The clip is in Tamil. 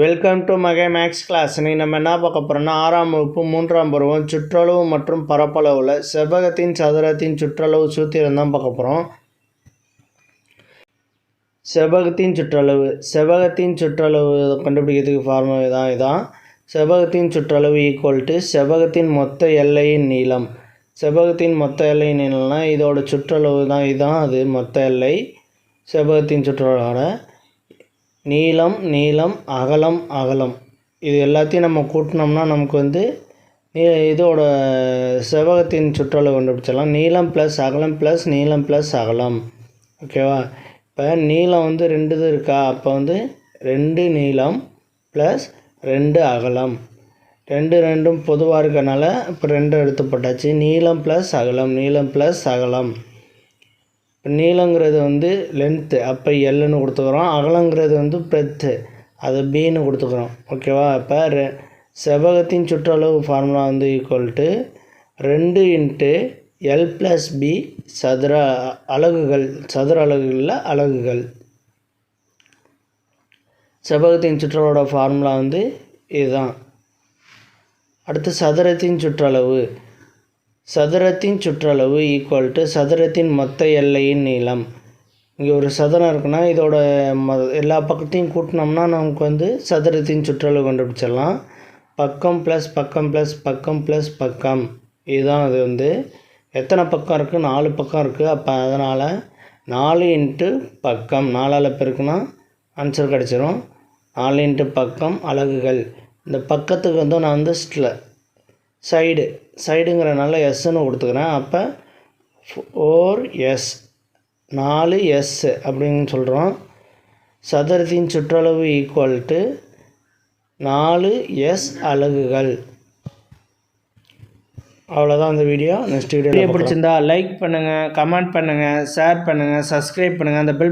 வெல்கம் டு மகே மேக்ஸ் கிளாஸ் இன்னைக்கு நம்ம என்ன பார்க்க போகிறோம்னா ஆறாம் வகுப்பு மூன்றாம் பருவம் சுற்றளவு மற்றும் பரப்பளவில் செவ்வகத்தின் சதுரத்தின் சுற்றளவு சூத்திரம் தான் பார்க்க போகிறோம் செவ்வகத்தின் சுற்றளவு செவ்வகத்தின் சுற்றளவு கண்டுபிடிக்கிறதுக்கு ஃபார்முலா தான் இதான். செவ்வகத்தின் சுற்றளவு ஈக்குவல் டு செவ்வகத்தின் மொத்த எல்லையின் நீளம். செவ்வகத்தின் மொத்த எல்லையின் நீளம்னா இதோட சுற்றளவு தான் இதுதான் அது மொத்த எல்லை. செவ்வகத்தின் சுற்றளவோட நீளம் நீளம் அகலம் அகலம். இது எல்லாத்தையும் நம்ம கூட்டினோம்னா நமக்கு வந்து நீ இதோட செவ்வகத்தின் சுற்றளவு கண்டுபிடிச்சிடலாம். நீளம் ப்ளஸ் அகலம் ப்ளஸ் நீளம் ப்ளஸ் அகலம். ஓகேவா இப்போ நீளம் வந்து ரெண்டு இது இருக்கா? அப்போ வந்து ரெண்டு நீளம் ப்ளஸ் ரெண்டு அகலம். ரெண்டு ரெண்டும் பொதுவாக இருக்கனால இப்போ ரெண்டு எடுத்துப்பட்டாச்சு. நீளம் ப்ளஸ் அகலம் நீளம் ப்ளஸ் அகலம். இப்போ நீளங்கிறது வந்து லென்த்து அப்போ எல்லுன்னு கொடுத்துக்குறோம். அகலங்கிறது வந்து பெத்து அது பின்னு கொடுத்துக்குறோம். ஓகேவா இப்போ ரெ செவ்வகத்தின் சுற்றளவு ஃபார்முலா வந்து ஈக்குவல் டு ரெண்டு இன்ட்டு எல் ப்ளஸ் பி சதுர அலகுகள் சதுர அலகுகளில் அலகுகள். செவ்வகத்தின் சுற்றளவோட ஃபார்முலா வந்து இதுதான். அடுத்து சதுரத்தின் சுற்றளவு. சதுரத்தின் சுற்றளவு ஈக்குவல் டு சதுரத்தின் மொத்த எல்லையின் நீளம். இங்கே ஒரு சதுரம் இருக்குன்னா இதோட ம எல்லா பக்கத்தையும் கூட்டினோம்னா நமக்கு வந்து சதுரத்தின் சுற்றளவு கண்டுபிடிச்சிடலாம். பக்கம் ப்ளஸ் பக்கம் ப்ளஸ் பக்கம் ப்ளஸ் பக்கம். இதுதான் அது வந்து. எத்தனை பக்கம் இருக்குது நாலு பக்கம் இருக்குது அப்போ அதனால் நாலு இன்ட்டு பக்கம். நாலால் பெருக்குன்னா ஆன்சர் கிடச்சிரும். நாலு இன்ட்டு பக்கம் அலகுகள். இந்த பக்கத்துக்கு வந்து நான் வந்து ஸ்ல சைடு சைடுங்கிறனால எஸ்ன்னு கொடுத்துக்கிறேன். அப்போ ஃபோர் எஸ் நாலு எஸ் அப்படின்னு சொல்கிறோம் சதுரத்தின் சுற்றளவு ஈக்குவல் டு நாலு எஸ் அலகுகள். அவ்வளோதான் அந்த வீடியோ நெக்ஸ்ட் வீடியோ பிடிச்சிருந்தா லைக் பண்ணுங்கள் கமெண்ட் பண்ணுங்கள் ஷேர் பண்ணுங்கள் சப்ஸ்கிரைப் பண்ணுங்கள் அந்த பெல்